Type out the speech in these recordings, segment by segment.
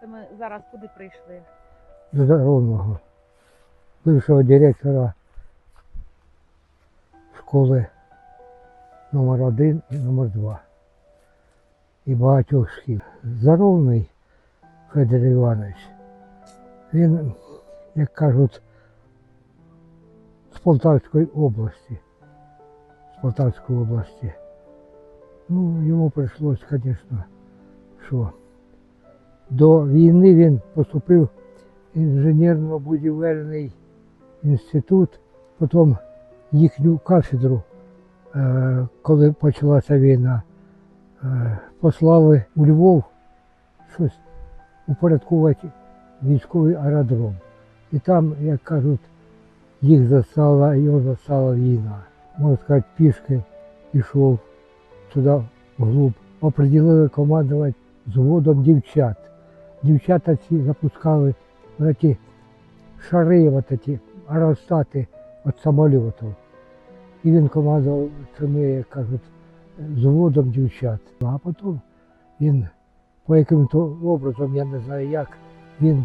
Це ми зараз куди прийшли? До Здоровного, бывшего директора школи номер один і номер два. І багатьох шкіл. Здоровний Федір Іванович. Він, як кажуть, з Полтавської області. З Полтавської області. Ну, йому прийшлось, звісно, що до війни він поступив в інженерно-будівельний інститут, потім їхню кафедру, е, коли почалася війна, е, послали у Львов щось упорядкувати військовий аеродром. І там, як кажуть, їх застала, його застала війна. Можна сказати, пішки пішов туди вглуб. Оприділили командувати зводом дівчат. Дівчата ці запускали эти шари, вот эти аеростати від самольотів. І він командував цими, як кажуть, зводом дівчат. А потім він по яким-то образом, я не знаю як, він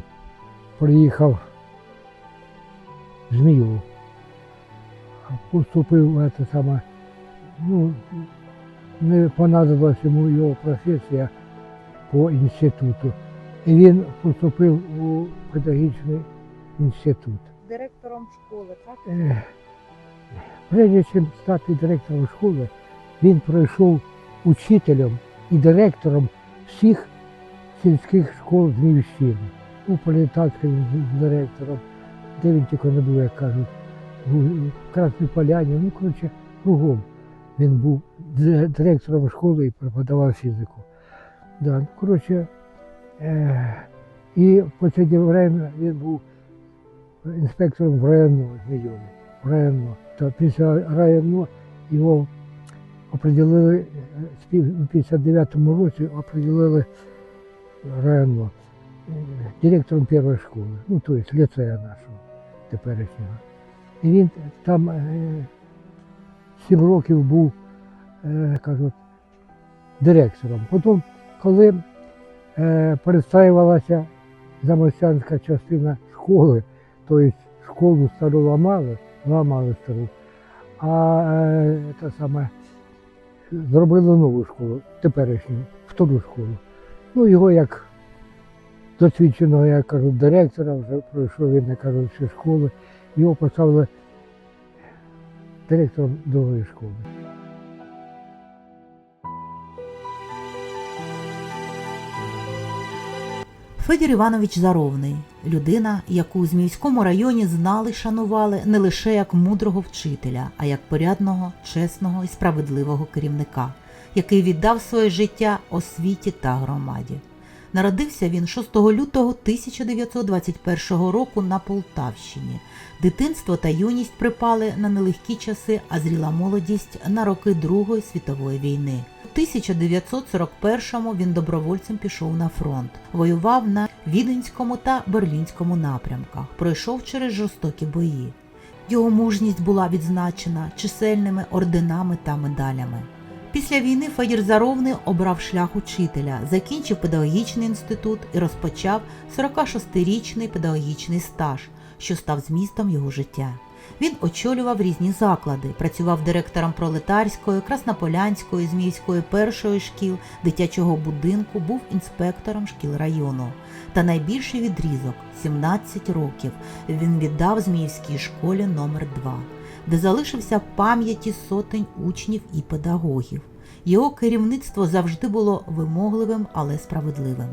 приїхав в Зміїв. Поступив в це саме, ну, не понадобилась йому його професія по інституту. І він поступив у педагогічний інститут. Директором школи, так? Е, Прежде чим стати директором школи, він пройшов учителем і директором всіх сільських школ Зміївщини. У Політацькому директором, де він тільки не був, як кажуть, в Красній Поляні, ну, коротше, кругом. Він був директором школи і преподавав фізику. Да, коротше, і в останнє время він був інспектором в районну Змійові. В районну. То після районну його определили е, спів- у 59-му році определили районну е, директором першої школи, ну тобто ліцея нашого теперішнього. І він там е, сім років був, кажуть, директором. Потім, коли е, перестраювалася замостянська частина школи, тобто школу стару ламали, ламали стару, а е, те саме зробили нову школу, теперішню, втору школу. Ну, його як досвідченого, як кажуть, директора, вже пройшов він, як кажуть, всі школи, його поставили директором другої школи. Федір Іванович Заровний людина, яку у Зміївському районі знали шанували не лише як мудрого вчителя, а як порядного, чесного і справедливого керівника, який віддав своє життя освіті та громаді. Народився він 6 лютого 1921 року на Полтавщині. Дитинство та юність припали на нелегкі часи, а зріла молодість на роки Другої світової війни. У 1941-му він добровольцем пішов на фронт, воював на Віденському та Берлінському напрямках, пройшов через жорстокі бої. Його мужність була відзначена чисельними орденами та медалями. Після війни Федір Заровний обрав шлях учителя, закінчив педагогічний інститут і розпочав 46-річний педагогічний стаж, що став змістом його життя. Він очолював різні заклади, працював директором пролетарської, краснополянської, зміївської першої шкіл, дитячого будинку, був інспектором шкіл району. Та найбільший відрізок 17 років він віддав Зміївській школі номер 2 де залишився в пам'яті сотень учнів і педагогів. Його керівництво завжди було вимогливим, але справедливим.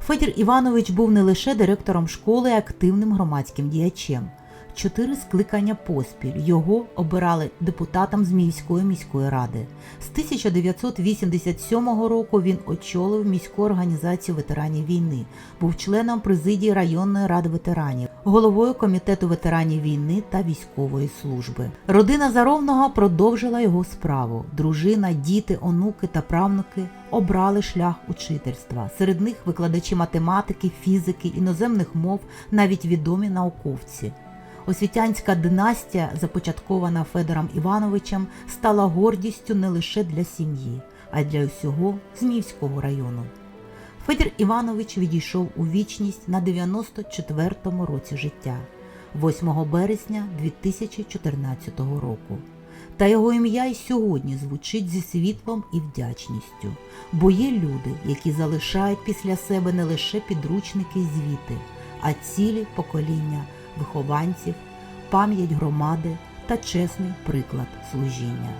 Федір Іванович був не лише директором школи, а активним громадським діячем. Чотири скликання поспіль його обирали депутатом Зміївської міської ради. З 1987 року він очолив міську організацію ветеранів війни, був членом президії районної ради ветеранів, головою комітету ветеранів війни та військової служби. Родина Заровного продовжила його справу. Дружина, діти, онуки та правнуки обрали шлях учительства. Серед них викладачі математики, фізики, іноземних мов, навіть відомі науковці. Освітянська династія, започаткована Федором Івановичем, стала гордістю не лише для сім'ї, а й для усього Зміївського району. Федір Іванович відійшов у вічність на 94-му році життя, 8 березня 2014 року. Та його ім'я й сьогодні звучить зі світлом і вдячністю, бо є люди, які залишають після себе не лише підручники звіти, а цілі покоління вихованців, пам'ять громади та чесний приклад служіння.